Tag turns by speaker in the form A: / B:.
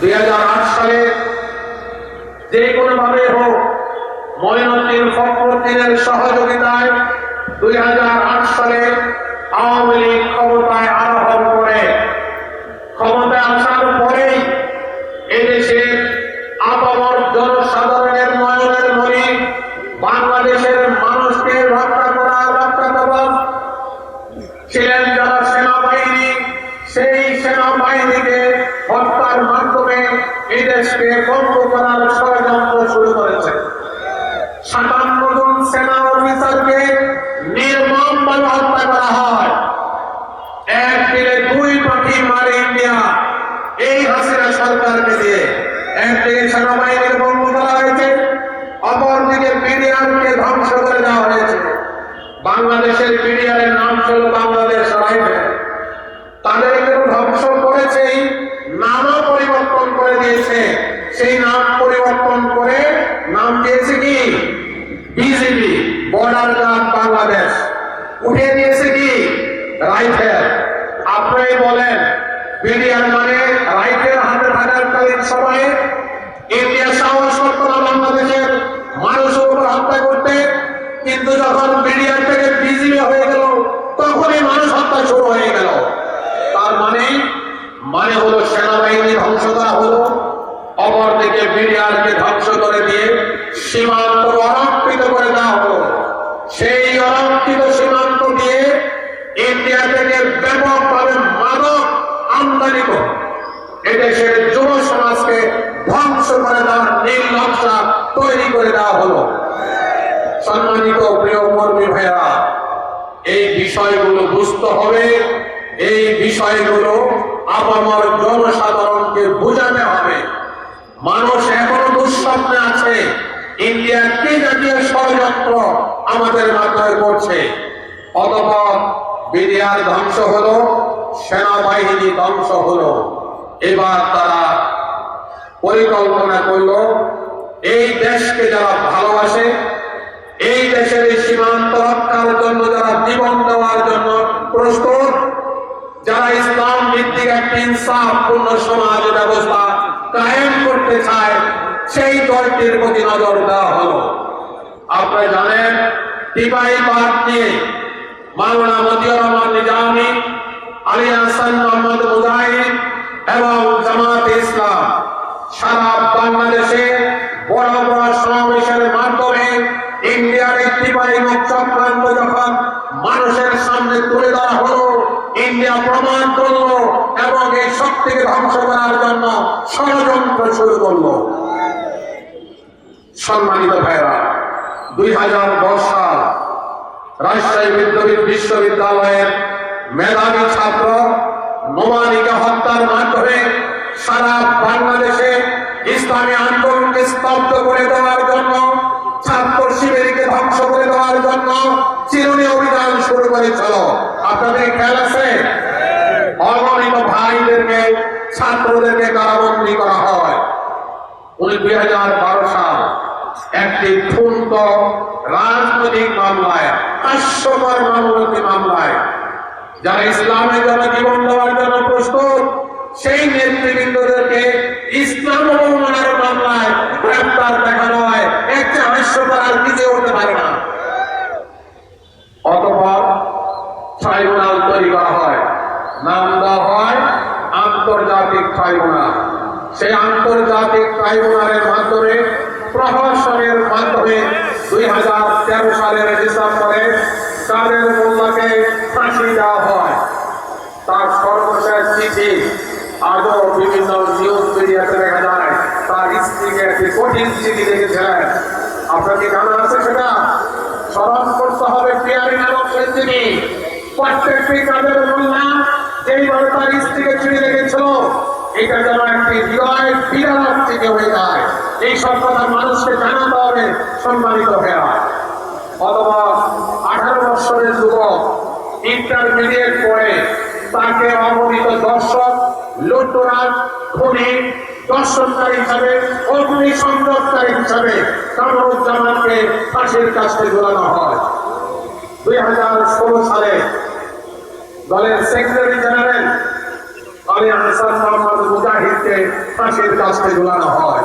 A: দুই হাজার আট সালে যে কোনো ভাবে হোক মঈনুদ্দিন ফখরুদ্দিনের সহযোগিতায় দুই হাজার আট সালে আওয়ামী লীগ এই হাসিনা সরকারকে দিয়ে একদিকে সেনাবাহিনীর বন্ধ করা হয়েছে। অপরদিকে বিডিআরকে ধ্বংস করে দেওয়া হয়েছে। বাংলাদেশের বিডিআরের নাম ছিল বাংলাদেশ রাইফেল। তাদেরকে ধ্বংস করেছেই নামও পরিবর্তন করে দিয়েছে। সেই নাম পরিবর্তন করে নাম দিয়েছে কি? BGB, border guard Bangladesh. উঠে দিয়েছে কি? রাইফেল। আপনি বলেন বিডিআর মানে রাইফেল হাতে থাকাকালীন সময়ে ইন্ডিয়া সাহস করতো না বাংলাদেশের মানুষের উপর হত্যা করতে কিন্তু যখন বিডিআর থেকে বিজিবি হয়ে গেল তখনই মানুষ হত্যা শুরু হয়ে গেল তার মানে মানে হলো সেনাবাহিনী ধ্বংস করা হলো অপরদিকে বিডিআরকে ধ্বংস করে দিয়ে সীমান্ত অরক্ষিত করে দেওয়া হলো সেই অরক্ষিত সীমান্ত দিয়ে ইন্ডিয়া থেকে ব্যাপকভাবে মাদক আমদানি করে এদেশের যুব সমাজকে ধ্বংস করে দেওয়ার নীল নকশা তৈরি করে দেওয়া হলো। সম্মানিত প্রিয় কর্মী ভাইয়েরা, এই বিষয়গুলো বুঝতে হবে। এই বিষয়গুলো আপামর জনসাধারণকে বোঝাতে হবে। মানুষ এখনও দুঃস্বপ্নে আছে ইন্ডিয়া কি জাতীয় ষড়যন্ত্র আমাদের মাথায় করছে অতপর বিডিআর ধ্বংস হলো, সেনাবাহিনী ধ্বংস হলো। এবার তারা পরিকল্পনা করল, এই দেশকে যারা ভালোবাসে, এই দেশের সীমান্ত রক্ষার জন্য, যারা জীবন দেওয়ার জন্য প্রস্তুত, যারা ইসলাম ভিত্তিক একটি ইনসাফপূর্ণ সমাজ ব্যবস্থা কায়েম করতে চায়, সেই দলটির প্রতি নজর দেওয়া হলো। আপনারা জানেন টিপাই পাঠ নিয়ে মাওলানা মতিউর রহমান নিজামী, আলী হাসান মোহাম্মদ মুজাহিদ এবং জামাত ইসলাম সারা বাংলাদেশে বড় বড় সমাবেশের মাধ্যমে ইন্ডিয়ার মুখ চক্রান্ত যখন মানুষের সামনে তুলে দেওয়া হলো, ইন্ডিয়া প্রমাণ করল এবং এই শক্তিকে ধ্বংস করার জন্য ষড়যন্ত্র শুরু করল। সম্মানিত ভাইরা দুই হাজার দশ সাল রাজশাহী বিশ্ববিদ্যালয়ের মেধাবী ছাত্র নোমানিকা হত্যার মাধ্যমে সারা বাংলাদেশে ইসলামী আন্দোলনকে স্তব্ধ করে দেওয়ার জন্য, ছাত্র শিবিরকে ধ্বংস করে দেওয়ার জন্য চিরুনি অভিযান শুরু করেছিল। আপনাদের খেয়াল আছে? অগণিত ভাইদেরকে, ছাত্রদেরকে কারাবন্দী করা হয়। উনি দুই হাজার বারো সাল একটি ঠুন্ত রাজনৈতিক মামলায়, হাস্যকর মামলতি মামলায়, যারা ইসলামের জন্য জীবন দেওয়ার জন্য প্রস্তুত, সেই নেতৃবৃন্দদেরকে ইসলাম অবমানের মামলায় গ্রেপ্তার দেখানো হয় একটা হাস্যকর আর হতে পারে না। অতপর ট্রাইব্যুনাল তৈরি করা হয়। নাম দেওয়া হয় আন্তর্জাতিক ট্রাইব্যুনাল। সেই আন্তর্জাতিক ট্রাইব্যুনালের মাধ্যমে প্রহসনের মাধ্যমে দুই হাজার তেরো সালের ডিসেম্বরে কাদের মোল্লাকে ফাঁসি দেওয়া হয়। তার সর্বশেষ চিঠি আজও বিভিন্ন নিউজ মিডিয়াতে দেখা যায়। তার স্ত্রীকে একটি কঠিন চিঠি লিখেছিলেন। আপনার কি জানা আছে সেটা? স্মরণ করতে হবে পিয়ারি নামক চিঠি প্রত্যেকটি কাদের মোল্লা যেইভাবে তার স্ত্রীকে চিঠি লিখেছিল, এটা যেন একটি হৃদয় বিরাট থেকে হয়ে যায়। এই সব কথা মানুষকে জানাতে হবে, সম্মানিত হেরা অথবা আঠারো বছরের যুবক ইন্টারমিডিয়েট পড়ে তাকে অবনীত দর্শক, লুটরাজ, খুনি, দর্শনকারী হিসাবে, অগ্নি সংযোগকারী হিসাবে কামরুজ্জামানকে ফাঁসির কাছে ঝোলানো হয়। দুই হাজার ষোলো সালে দলের সেক্রেটারি জেনারেল আলী হাসান মোহাম্মদ মুজাহিদকে ফাঁসির কাছে ঝুলানো হয়।